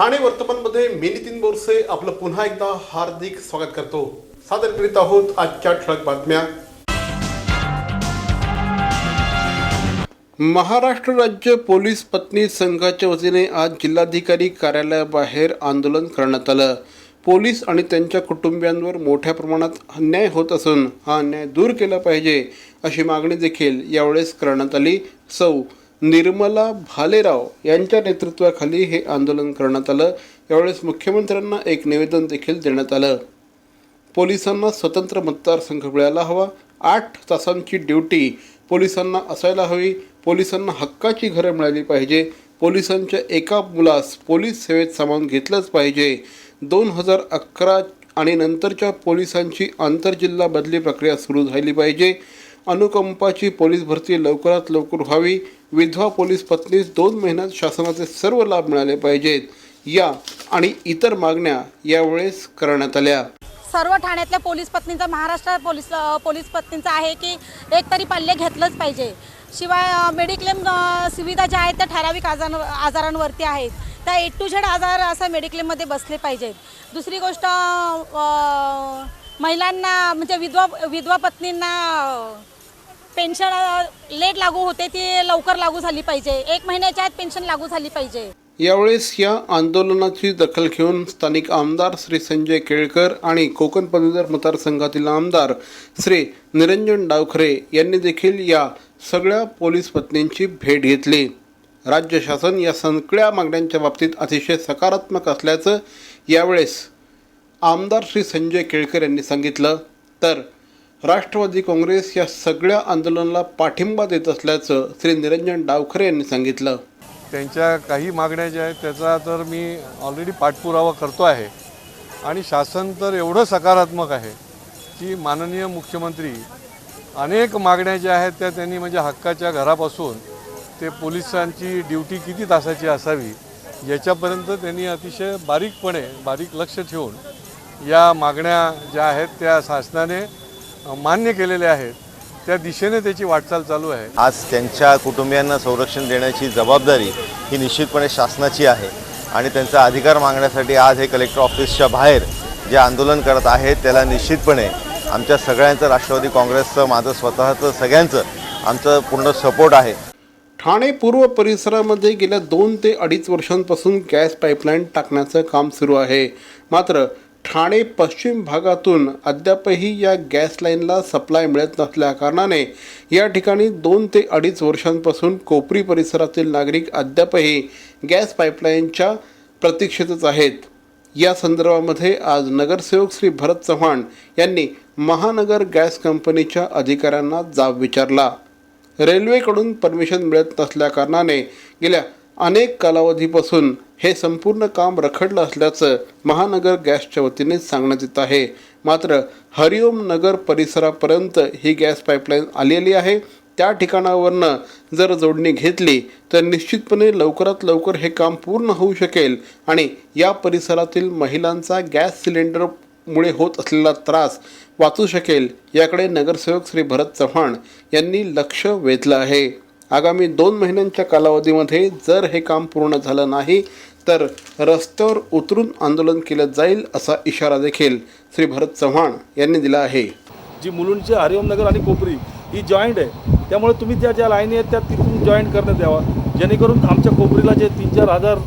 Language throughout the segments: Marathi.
ठाणे वर्तमानमध्ये मी नितीन बोरसे आपलं पुन्हा एकदा हार्दिक स्वागत करतो. सादर करीत आहोत आजच्या ठळक बातम्या. महाराष्ट्र राज्य पोलीस पत्नी संघाच्या वतीने आज जिल्हाधिकारी कार्यालयाबाहेर आंदोलन करण्यात आलं. पोलीस आणि त्यांच्या कुटुंबियांवर मोठ्या प्रमाणात अन्याय होत असून हा अन्याय दूर केला पाहिजे अशी मागणी देखील यावेळेस करण्यात आली. सौ निर्मला भालेराव यांच्या नेतृत्वाखाली हे आंदोलन करण्यात आलं. यावेळेस मुख्यमंत्र्यांना एक निवेदन देखील देण्यात आलं. पोलिसांना स्वतंत्र मतदारसंघ मिळायला हवा. आठ तासांची ड्युटी. पोलिसांना असायला हवी. पोलिसांना हक्काची घरं मिळाली पाहिजे. पोलिसांच्या एका मुलास पोलीस सेवेत सामावून घेतलंच पाहिजे. दोन हजार अकरा आणि नंतरच्या पोलिसांची आंतरजिल्हा बदली प्रक्रिया सुरू झाली पाहिजे. अनुकंपाची पोलीस भरती लवकरात लवकर व्हावी. विधवा पोलीस पत्नीस दोन महिन्यात शासनाचे सर्व लाभ मिळाले पाहिजेत. या आणि इतर मागण्या यावेळेस करण्यात आल्या. सर्व ठाण्यातल्या पोलीस पत्नींचा महाराष्ट्र पोलीस पोलीस पत्नींचा आहे की एक तरी पल्ले घेतलंच पाहिजे. शिवाय मेडिक्लेम सुविधा ज्या आहेत त्या ठराविक आजार आजारांवरती आहेत. त्या ए टू झेड आजार असं मेडिक्लेममध्ये बसले पाहिजेत. दुसरी गोष्ट महिलांना म्हणजे विधवा विधवा पत्नींना पेन्शन लेट लागू होते ती लवकर लागू झाली पाहिजे. एक महिन्याच्या आत पेन्शन लागू झाली पाहिजे. यावेळेस या आंदोलनाची दखल घेऊन स्थानिक आमदार श्री संजय केळकर आणि कोकण पदवीधर मतदारसंघातील आमदार श्री निरंजन डावखरे यांनी देखील या सगळ्या पोलीस पत्नींची भेट घेतली. राज्य शासन या सगळ्या मागण्यांच्या बाबतीत अतिशय सकारात्मक असल्याचं यावेळेस आमदार श्री संजय केळकर यांनी सांगितलं. तर राष्ट्रवादी काँग्रेस या सगळ्या आंदोलनाला पाठिंबा देत असल्याचं श्री निरंजन डावखरे यांनी सांगितलं. त्यांच्या काही मागण्या ज्या आहेत त्याचा तर मी ऑलरेडी पाठपुरावा करतो आहे. आणि शासन तर एवढं सकारात्मक आहे की माननीय मुख्यमंत्री अनेक मागण्या ज्या आहेत त्या त्यांनी म्हणजे हक्काच्या घरापासून ते पोलिसांची ड्युटी किती तासाची असावी याच्यापर्यंत त्यांनी अतिशय बारीकपणे बारीक लक्ष ठेवून या मागण्या ज्या आहेत त्या शासनाने मान्य केलेल्या आहेत. त्या दिशेने त्याची वाटचाल चालू आहे. आज त्यांच्या कुटुंबियांना संरक्षण देण्याची जबाबदारी ही निश्चितपणे शासनाची आहे. आणि त्यांचा अधिकार मागण्यासाठी आज हे कलेक्टर ऑफिसच्या बाहेर जे आंदोलन करत आहेत त्याला निश्चितपणे आमच्या सगळ्यांचं राष्ट्रवादी काँग्रेसचं माझं स्वतःचं सगळ्यांचं आमचं पूर्ण सपोर्ट आहे. ठाणे पूर्व परिसरामध्ये गेल्या दोन ते अडीच वर्षांपासून गॅस पाईपलाईन टाकण्याचं काम सुरू आहे. मात्र ठाणे पश्चिम भागातून अद्यापही या गॅस लाईनला सप्लाय मिळत नसल्या कारणाने या ठिकाणी दोन ते अडीच वर्षांपासून कोपरी परिसरातील नागरिक अद्यापही गॅस पाईपलाईनच्या प्रतीक्षेतच आहेत. या संदर्भामध्ये आज नगरसेवक श्री भरत चव्हाण यांनी महानगर गॅस कंपनीच्या अधिकाऱ्यांना जाब विचारला. रेल्वेकडून परमिशन मिळत नसल्याकारणाने गेल्या अनेक कालावधीपासून हे संपूर्ण काम रखडलं असल्याचं महानगर गॅसच्या वतीने सांगण्यात येत आहे. मात्र हरिओम नगर परिसरापर्यंत ही गॅस पाईपलाईन आलेली आहे. त्या ठिकाणावरनं जर जोडणी घेतली तर निश्चितपणे लवकरात लवकर हे काम पूर्ण होऊ शकेल आणि या परिसरातील महिलांचा गॅस सिलेंडरमुळे होत असलेला त्रास वाचू शकेल याकडे नगरसेवक श्री भरत चव्हाण यांनी लक्ष वेधलं आहे. आगामी दोन महिन्यांच्या कालावधीमध्ये जर हे काम पूर्ण झालं नाही तर रस्त्यावर उतरून आंदोलन केलं जाईल असा इशारा देखील श्री भरत चव्हाण यांनी दिला आहे. जी मुलुंडची हरिओमनगर आणि कोपरी ही जॉईंट आहे त्यामुळे तुम्ही त्या ज्या लाईनी आहेत त्या तिथून जॉईंट करण्यात यावा. जेणेकरून आमच्या कोपरीला जे तीन चार हजार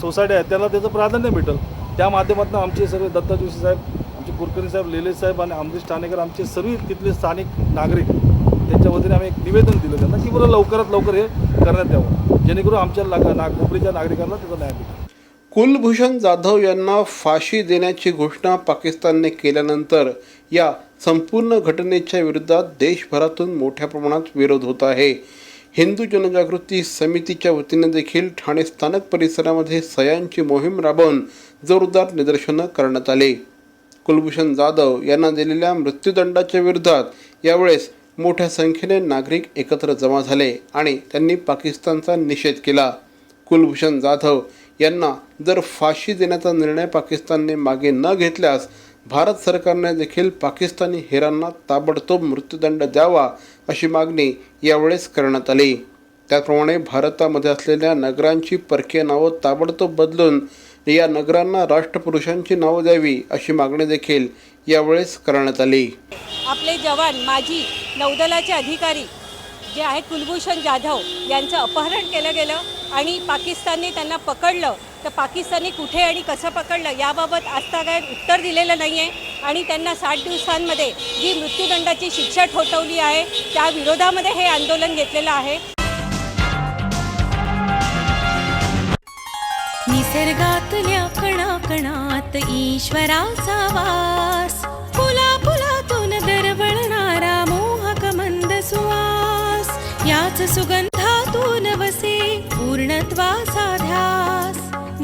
सोसायट्या आहेत त्याला त्याचं प्राधान्य भेटेल त्या माध्यमातून आमचे सगळे दत्ता जोशी साहेब आमचे कुलकर्णी साहेब लेले साहेब आणि अमरीश ठाणेकर आमचे सर्व तिथले स्थानिक नागरिक त्यांच्या वतीने आम्ही एक निवेदन दिलं त्यांना की बरं लवकरात लवकर हे करण्यात यावं. जेणेकरून आमच्या लाग ना नागरिकांना त्याचा न्याय मिळेल कुलभूषण जाधव यांना फाशी देण्याची घोषणा पाकिस्तानने केल्यानंतर या संपूर्ण घटनेच्या विरोधात देशभरातून मोठ्या प्रमाणात विरोध होत आहे. हिंदू जनजागृती समितीच्या वतीने देखील ठाणे स्थानक परिसरामध्ये सह्यांची मोहीम राबवून जोरदार निदर्शनं करण्यात आले. कुलभूषण जाधव यांना दिलेल्या मृत्यूदंडाच्या विरोधात यावेळेस मोठ्या संख्येने नागरिक एकत्र जमा झाले आणि त्यांनी पाकिस्तानचा निषेध केला. कुलभूषण जाधव यांना जर फाशी देण्याचा निर्णय पाकिस्तानने मागे न घेतल्यास भारत सरकारने देखील पाकिस्तानी हेरांना ताबडतोब मृत्यूदंड द्यावा अशी मागणी यावेळेस करण्यात आली. त्याप्रमाणे भारतामध्ये असलेल्या नगरांची परकीय नावं ताबडतोब बदलून या नगरांना राष्ट्रपुरुषांची नावं द्यावी अशी मागणी देखील यावेळेस करण्यात आली. आपले जवान माजी नौदलाचे अधिकारी जे आहेत कुलभूषण जाधव यांचं अपहरण केलं गेलं आणि पाकिस्तानने त्यांना पकडलं. तर पाकिस्तानने कुठे आणि कसं पकडलं याबाबत आजतागायत उत्तर दिलेलं नाही आहे आणि त्यांना साठ दिवसांमध्ये जी मृत्यूदंडाची शिक्षा ठोठवली आहे त्या विरोधामध्ये हे आंदोलन घेतलेलं आहे. निसर्गातल्या कणाकणात ईश्वराचा वास. फुला फुलातून दरवळणारा मोहक मंद सुवास. याच सुगंधातून वसे पूर्णत्वाचा ध्यास.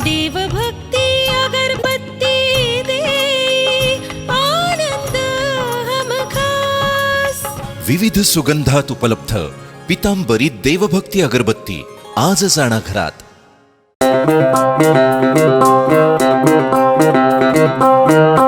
देवभक्ती अगरबत्ती दे. आनंद हमखास विविध सुगंधात उपलब्ध पितांबरी देवभक्ती अगरबत्ती. आज जाणा घरात. Música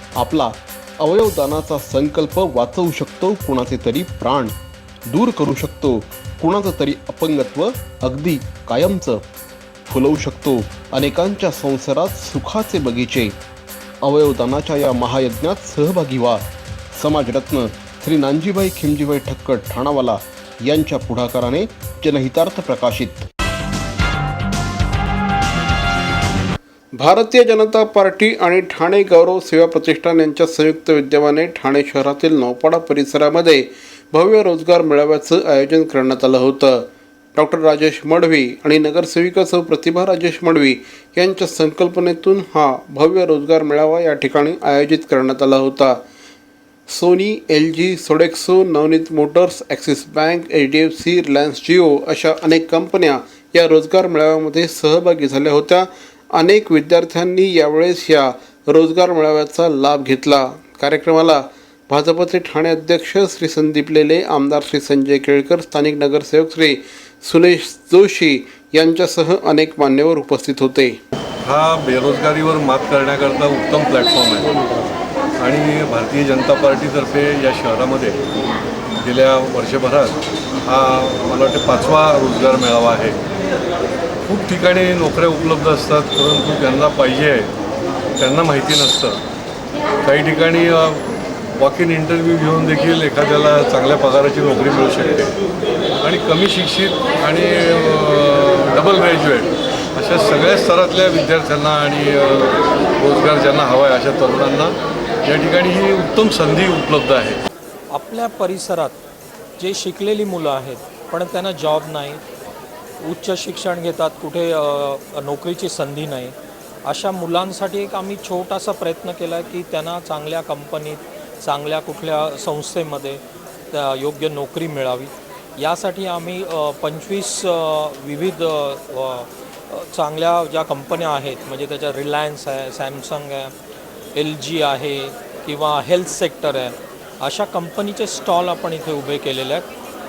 आपला अवयवदानाचा संकल्प वाचवू शकतो कुणाचे तरी प्राण. दूर करू शकतो कुणाचं तरी अपंगत्व अगदी कायमचं. फुलवू शकतो अनेकांच्या संसारात सुखाचे बगीचे. अवयवदानाच्या या महायज्ञात सहभागी व्हा. समाजरत्न श्री नानजीबाई खिमजीबाई ठक्कर ठाणावाला यांच्या पुढाकाराने जनहितार्थ प्रकाशित. भारतीय जनता पार्टी आणि ठाणे गौरव सेवा प्रतिष्ठान यांच्या संयुक्त विद्यमाने ठाणे शहरातील नौपाडा परिसरामध्ये भव्य रोजगार मेळाव्याचं आयोजन करण्यात आलं होतं. डॉक्टर राजेश मडवी आणि नगरसेविका सौ प्रतिभा राजेश मडवी यांच्या संकल्पनेतून हा भव्य रोजगार मेळावा या ठिकाणी आयोजित करण्यात आला होता. Sony L G Sodexo Navneet motors Axis bank H D F C Reliance Jio अशा अनेक कंपन्या या रोजगार मेळाव्यामध्ये सहभागी झाल्या होत्या. अनेक विद्यार्थ्यांनी यावेळेस या रोजगार मेळाव्याचा लाभ घेतला. कार्यक्रमाला भाजपचे ठाणे अध्यक्ष श्री संदीप लेले आमदार श्री संजय केळकर स्थानिक नगरसेवक श्री सुरेश जोशी यांच्यासह अनेक मान्यवर उपस्थित होते. हा बेरोजगारीवर मात करण्याकरता उत्तम प्लॅटफॉर्म आहे. आणि भारतीय जनता पार्टीतर्फे या शहरामध्ये गेल्या वर्षभरात हा मला वाटतं पाचवा रोजगार मेळावा आहे. खूप ठिकाणी नोकऱ्या उपलब्ध असतात परंतु ज्यांना पाहिजे आहे. त्यांना माहिती नसतं. काही ठिकाणी वॉक इन इंटरव्ह्यू घेऊन देखील एखाद्याला चांगल्या पगाराची नोकरी मिळू शकते. आणि कमी शिक्षित आणि डबल ग्रॅज्युएट अशा सगळ्या स्तरातल्या विद्यार्थ्यांना आणि रोजगार ज्यांना हवा आहे अशा तरुणांना या ठिकाणी ही उत्तम संधी उपलब्ध आहे. आपल्या परिसरात जे शिकलेली मुलं आहेत पण त्यांना जॉब नाही उच्च शिक्षण घेतात कुठे नोकरीची संधी नाही. अशा मुलांसाठी एक आम्ही छोटासा प्रयत्न केला आहे की त्यांना चांगल्या कंपनीत चांगल्या कुठल्या संस्थेमध्ये त्या योग्य नोकरी मिळावी. यासाठी आम्ही पंचवीस विविध चांगल्या ज्या कंपन्या आहेत म्हणजे त्याच्या रिलायन्स आहे सॅमसंग आहे एल जी आहे किंवा हेल्थ सेक्टर आहे अशा कंपनीचे स्टॉल आपण इथे उभे केलेले आहेत.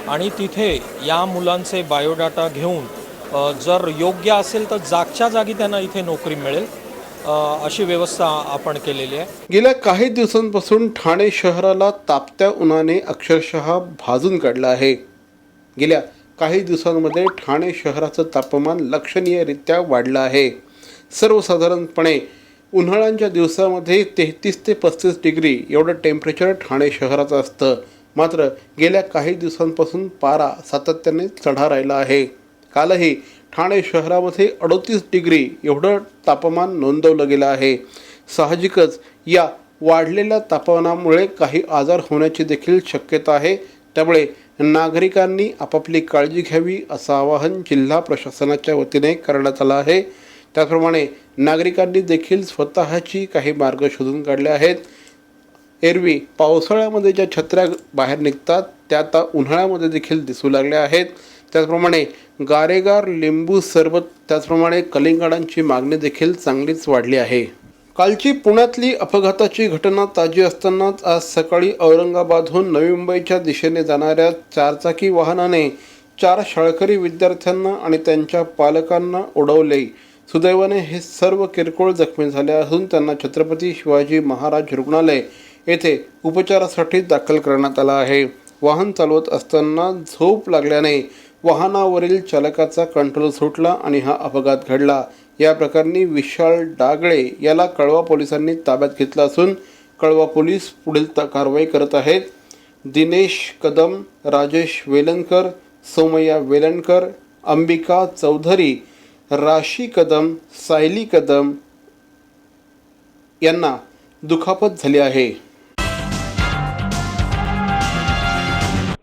आणि तिथे या मुलांचे बायोडाटा घेऊन जर योग्य असेल तर जागच्या जागी त्यांना इथे नोकरी मिळेल. अशी व्यवस्था आपण केलेली आहे. गेल्या काही दिवसांपासून ठाणे शहराला तापत्या उन्हाने अक्षरशः भाजून काढलं आहे. गेल्या काही दिवसांमध्ये ठाणे शहराचं तापमान लक्षणीयरित्या वाढलं आहे. सर्वसाधारणपणे उन्हाळ्यांच्या दिवसामध्ये तेहतीस ते पस्तीस डिग्री एवढं टेम्परेचर ठाणे शहराचं असतं. मात्र गेल्या काही दिवसांपासून पारा सातत्याने चढा राहिला आहे. कालही ठाणे शहरामध्ये अडतीस डिग्री एवढं तापमान नोंदवलं गेलं आहे. साहजिकच या वाढलेल्या तापमानामुळे काही आजार होण्याची देखील शक्यता आहे. त्यामुळे नागरिकांनी आपापली काळजी घ्यावी असं आवाहन जिल्हा प्रशासनाच्या वतीने करण्यात आलं आहे. त्याचप्रमाणे नागरिकांनी देखील स्वतःची काही मार्ग शोधून काढले आहेत. एरवी पावसाळ्यामध्ये ज्या छत्र्या बाहेर निघतात त्या आता उन्हाळ्यामध्ये देखील दिसू लागल्या आहेत. त्याचप्रमाणे गारेगार लिंबू सरबत त्याचप्रमाणे कलिंगडांची मागणी देखील चांगलीच वाढली आहे. कालची पुण्यातली अपघाताची घटना ताजी असतानाच आज सकाळी औरंगाबादहून नवी मुंबईच्या दिशेने जाणाऱ्या चारचाकी वाहनाने चार शाळकरी विद्यार्थ्यांना आणि त्यांच्या पालकांना उडवले. सुदैवाने हे सर्व किरकोळ जखमी झाले असून त्यांना छत्रपती शिवाजी महाराज रुग्णालय येथे उपचारासाठी दाखल करण्यात आला आहे. वाहन चालवत असताना झोप लागल्याने वाहनावरील चालकाचा कंट्रोल सुटला आणि हा अपघात घडला. या प्रकरणी विशाल डागळे याला कळवा पोलिसांनी ताब्यात घेतलं असून कळवा पोलीस पुढील कारवाई करत आहेत. दिनेश कदम राजेश वेलणकर सोमय्या वेलणकर अंबिका चौधरी राशी कदम सायली कदम यांना दुखापत झाली आहे.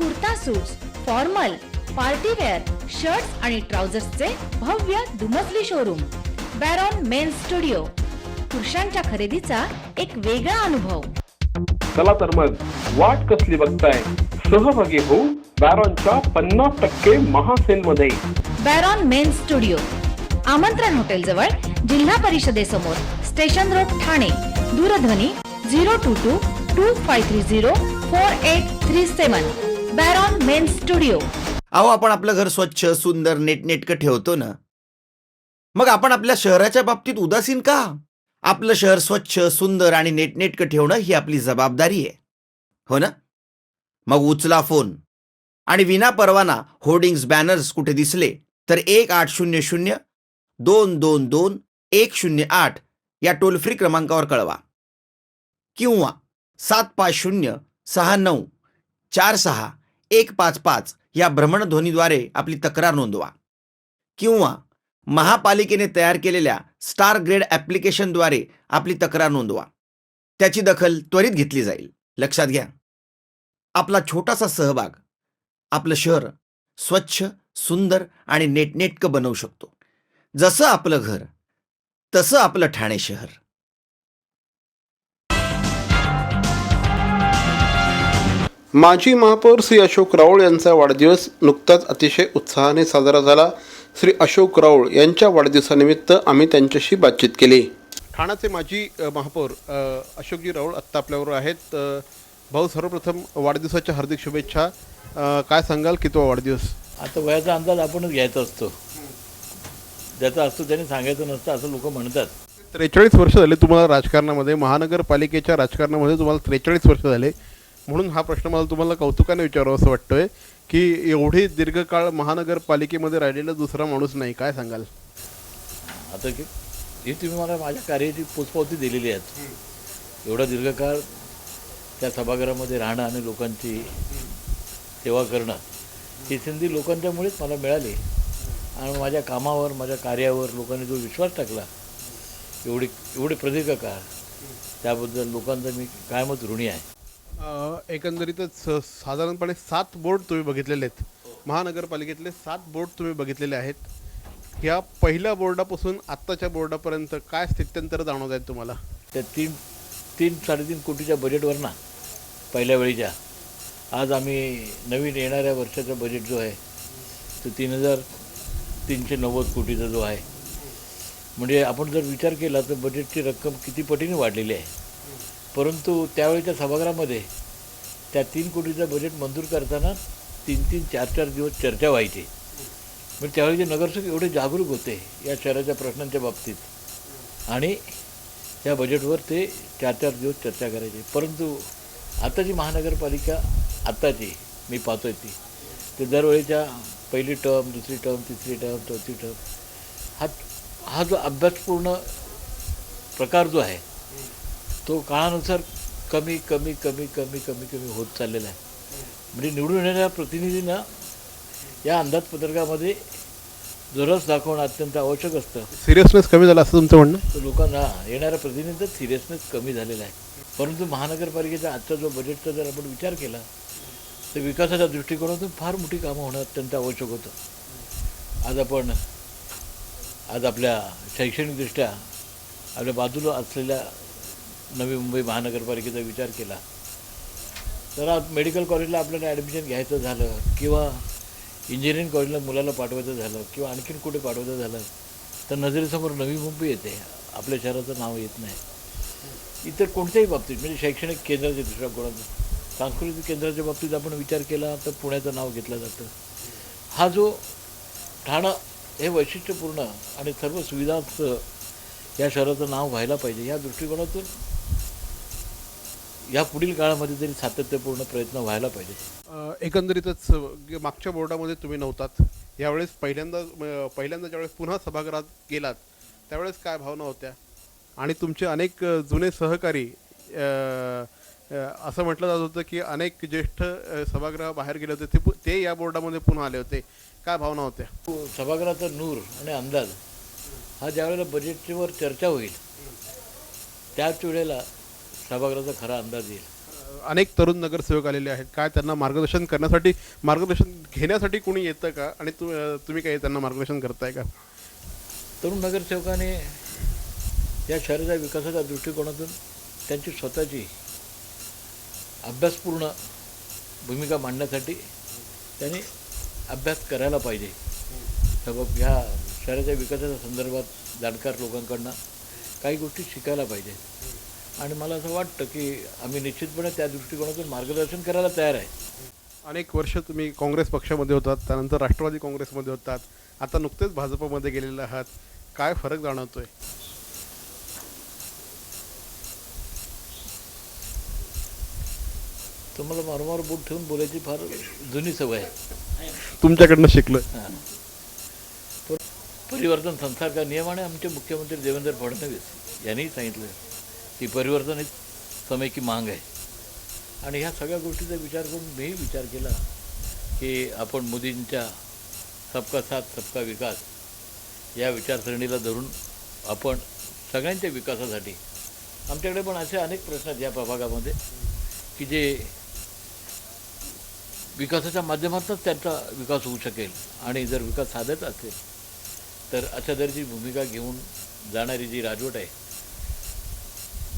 kurta suits formal party wear shirts आणि ट्राउझर्सचे भव्य दुमजली शोरूम बॅरॉन मेन स्टुडिओ पुरुषांच्या खरेदीचा एक वेगळा अनुभव. चला तर मग वाट कसली बघताय? सहभागी होऊ बॅरॉनच्या पन्नास टक्के महासेल मध्ये बॅरॉन मेन स्टुडिओ आमंत्रण हॉटेल जवळ जिल्हा परिषदेसमोर स्टेशन रोड ठाणे दूरध्वनी zero two two two five three zero four eight three seven Baron men studio. अहो आपण आपलं घर स्वच्छ सुंदर नेटनेटकं ठेवतो ना. मग आपण आपल्या शहराच्या बाबतीत उदासीन का? आपलं शहर स्वच्छ सुंदर आणि नेटनेटकं ठेवणं ही आपली जबाबदारी आहे. हो ना? मग उचला फोन. आणि विना परवाना होर्डिंग्स बॅनर्स कुठे दिसले तर एक आठ शून्य शून्य दोन दोन दोन एक शून्य आठ या टोल फ्री क्रमांकावर कळवा. किंवा सात पाच शून्य सहा नऊ चार सहा एक पाच पाच या भ्रमणध्वनीद्वारे आपली तक्रार नोंदवा. किंवा महापालिकेने तयार केलेल्या स्टार ग्रेड ॲप्लिकेशनद्वारे आपली तक्रार नोंदवा. त्याची दखल त्वरित घेतली जाईल. लक्षात घ्या. आपला छोटासा सहभाग आपलं शहर स्वच्छ सुंदर आणि नेटनेटकं बनवू शकतो. जसं आपलं घर तसं आपलं ठाणे शहर. माजी महापौर श्री अशोक राऊळ यांचा वाढदिवस नुकताच अतिशय उत्साहाने साजरा झाला. श्री अशोक राऊळ यांच्या वाढदिवसानिमित्त आम्ही त्यांच्याशी बातचीत केली. ठाण्याचे माजी महापौर अशोकजी राऊळ आत्ता आपल्याबरोबर आहेत. भाऊ सर्वप्रथम वाढदिवसाच्या हार्दिक शुभेच्छा. काय सांगाल कितवा वाढदिवस? आता वयाचा अंदाज आपणच घ्यायचा असतो. ज्याचा असतो त्याने सांगायचं नसतं असं लोक म्हणतात. त्रेचाळीस वर्ष झाले तुम्हाला राजकारणामध्ये महानगरपालिकेच्या राजकारणामध्ये तुम्हाला त्रेचाळीस वर्ष झाले. म्हणून हा प्रश्न मला तुम्हाला कौतुकाने विचारावं असं वाटतोय की एवढी दीर्घकाळ महानगरपालिकेमध्ये राहिलेला दुसरा माणूस नाही काय सांगाल? आता की ही तुम्ही मला माझ्या कार्याची पोचपावती दिलेली आहेत एवढा दीर्घकाळ त्या सभागृहामध्ये राहणं आणि लोकांची सेवा करणं ही संधी लोकांच्यामुळेच मला मिळाली. आणि माझ्या कामावर माझ्या कार्यावर लोकांनी जो विश्वास टाकला एवढी एवढे प्रदीर्घ काळ त्याबद्दल लोकांचा मी कायमच ऋणी आहे. एकंदरीतच स- साधारणपणे सात बोर्ड तुम्ही बघितलेले आहेत. महानगरपालिकेतले सात बोर्ड तुम्ही बघितलेले आहेत. या पहिल्या बोर्डापासून आत्ताच्या बोर्डापर्यंत काय स्थित्यंतर जाणवत आहेत तुम्हाला? त्या तीन तीन साडेतीन कोटीच्या बजेटवर ना पहिल्या वेळीच्या. आज आम्ही नवीन येणाऱ्या वर्षाचा बजेट जो आहे तो तीन हजार तीनशे नव्वद कोटीचा जो आहे. म्हणजे आपण जर विचार केला तर बजेटची रक्कम किती पटीने वाढलेली आहे? परंतु त्यावेळेच्या सभागृहामध्ये त्या तीन कोटीचं बजेट मंजूर करताना तीन तीन चार चार दिवस चर्चा व्हायची. म्हणजे त्यावेळी जे नगरसेवक एवढे जागरूक होते या शहराच्या प्रश्नांच्या बाबतीत आणि या बजेटवर ते चार चार दिवस चर्चा करायचे. परंतु आताची महानगरपालिका आत्ताची मी पाहतोय ती ते दरवेळीच्या पहिली टर्म दुसरी टर्म तिसरी टर्म चौथी टर्म हा हा जो अभ्यासपूर्ण प्रकार जो आहे तो काळानुसार कमी कमी कमी कमी कमी कमी होत चाललेला आहे. म्हणजे निवडून येणाऱ्या प्रतिनिधींना या अंदाजपत्रकामध्ये जो रस दाखवणं अत्यंत आवश्यक असतं. सिरियसनेस कमी झाला असं तुमचं म्हणणं? तर लोकांना येणाऱ्या प्रतिनिधींचा सिरियसनेस कमी झालेला आहे. परंतु महानगरपालिकेचा आजचा जो बजेटचा जर आपण विचार केला तर विकासाच्या दृष्टिकोनातून फार मोठी कामं होणं अत्यंत आवश्यक होतं. आज आपण आज आपल्या शैक्षणिकदृष्ट्या आपल्या बाजूला असलेल्या नवी मुंबई महानगरपालिकेचा विचार केला. तर आज मेडिकल कॉलेजला आपल्याला ॲडमिशन घ्यायचं झालं किंवा इंजिनिअरिंग कॉलेजला मुलाला पाठवायचं झालं किंवा आणखीन कुठे पाठवायचं झालं तर नजरेसमोर नवी मुंबई येते. आपल्या शहराचं नाव येत नाही. इतर कोणत्याही बाबतीत म्हणजे शैक्षणिक केंद्राच्या दुसऱ्या कोणाचं सांस्कृतिक केंद्राच्या बाबतीत आपण विचार केला तर पुण्याचं नाव घेतलं जातं. हा जो ठाणं हे वैशिष्ट्यपूर्ण आणि सर्व सुविधांचं या शहराचं नाव व्हायला पाहिजे या दृष्टिकोनातून या पुढील काळामध्ये तरी सातत्यपूर्ण प्रयत्न व्हायला पाहिजे. एकंदरीतच मागच्या बोर्डामध्ये तुम्ही नव्हतात. यावेळेस पहिल्यांदा पहिल्यांदा ज्यावेळेस पुन्हा सभागृहात गेलात त्यावेळेस काय भावना होत्या? आणि तुमचे अनेक जुने सहकारी असं म्हटलं जात होतं की अनेक ज्येष्ठ सभागृह बाहेर गेले होते ते ते या बोर्डामध्ये पुन्हा आले होते. काय भावना होत्या? सभागृहाचा नूर आणि अंदाज हा ज्यावेळेला बजेटवर चर्चा होईल त्याच वेळेला सभागृहाचा खरा अंदाज येईल. अनेक तरुण नगरसेवक आलेले आहेत. काय त्यांना मार्गदर्शन करण्यासाठी मार्गदर्शन घेण्यासाठी कोणी येतं का? आणि तु तुम्ही काही त्यांना मार्गदर्शन करताय का? तरुण नगरसेवकाने या शहराच्या विकासाच्या दृष्टिकोनातून त्यांची स्वतःची अभ्यासपूर्ण भूमिका मांडण्यासाठी त्यांनी अभ्यास करायला पाहिजे. सबब ह्या शहराच्या विकासाच्या संदर्भात जाणकार लोकांकडनं काही गोष्टी शिकायला पाहिजे. आणि मला असं वाटतं की आम्ही निश्चितपणे त्या दृष्टिकोनातून मार्गदर्शन करायला तयार आहे. अनेक वर्ष तुम्ही काँग्रेस पक्षामध्ये होतात त्यानंतर राष्ट्रवादी काँग्रेसमध्ये होतात. आता नुकतेच भाजपमध्ये गेलेले आहात. काय फरक जाणवतोय? तुम्हाला मारोमार बोट ठेवून बोलायची फार जुनी सवय आहे. तुमच्याकडनं. पर- परिवर्तन संसार का नियम आणि आमचे मुख्यमंत्री देवेंद्र फडणवीस यांनीही सांगितलं ती परिवर्तन समय की मांग आहे. आणि ह्या सगळ्या गोष्टीचा विचार करून मीही विचार केला की आपण मोदींच्या सबका साथ सबका विकास या विचारसरणीला धरून आपण सगळ्यांच्या विकासासाठी आमच्याकडे पण असे अनेक प्रश्न आहेत या प्रभागामध्ये की जे विकासाच्या माध्यमातूनच त्यांचा विकास होऊ शकेल आणि जर विकास साधत असेल तर अशा दर्जी भूमिका घेऊन जाणारी जी राजवट आहे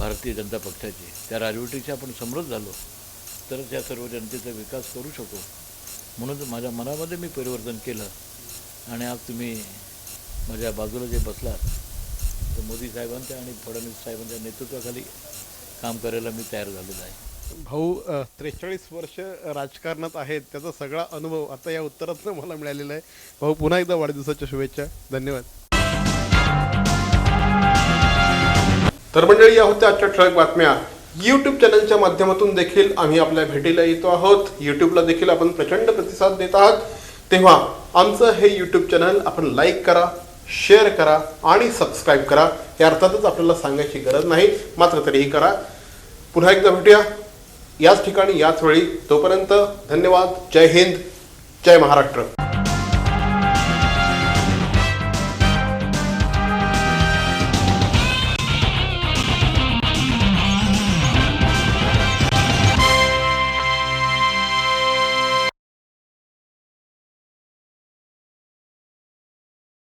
भारतीय जनता पक्षाची. त्या राजवटीशी आपण समृद्ध झालो तरच या सर्व जनतेचा विकास करू शकू. म्हणून माझ्या मनामध्ये मी परिवर्तन केलं आणि आज तुम्ही माझ्या बाजूला जे बसलात तर मोदी साहेबांच्या आणि फडणवीस साहेबांच्या नेतृत्वाखाली काम करायला मी तयार झालेलो आहे. भाऊ त्रेचाळीस वर्ष राजकारणात आहेत त्याचा सगळा अनुभव आता या उत्तरातनं मला मिळालेला आहे. भाऊ पुन्हा एकदा वाढदिवसाच्या शुभेच्छा. धन्यवाद. तर मंडळी या होत्या आजच्या ठळक बातम्या. यूट्यूब चॅनलच्या माध्यमातून देखील आम्ही आपल्या भेटीला येतो आहोत. यूट्यूबला देखील आपण प्रचंड प्रतिसाद देत आहात. तेव्हा आमचं हे यूट्यूब चॅनल आपण लाईक करा शेअर करा आणि सबस्क्राईब करा. या अर्थातच आपल्याला सांगायची गरज नाही. मात्र तरीही करा. पुन्हा एकदा भेटूया. याच ठिकाणी याच वेळी. तोपर्यंत धन्यवाद. जय हिंद. जय महाराष्ट्र.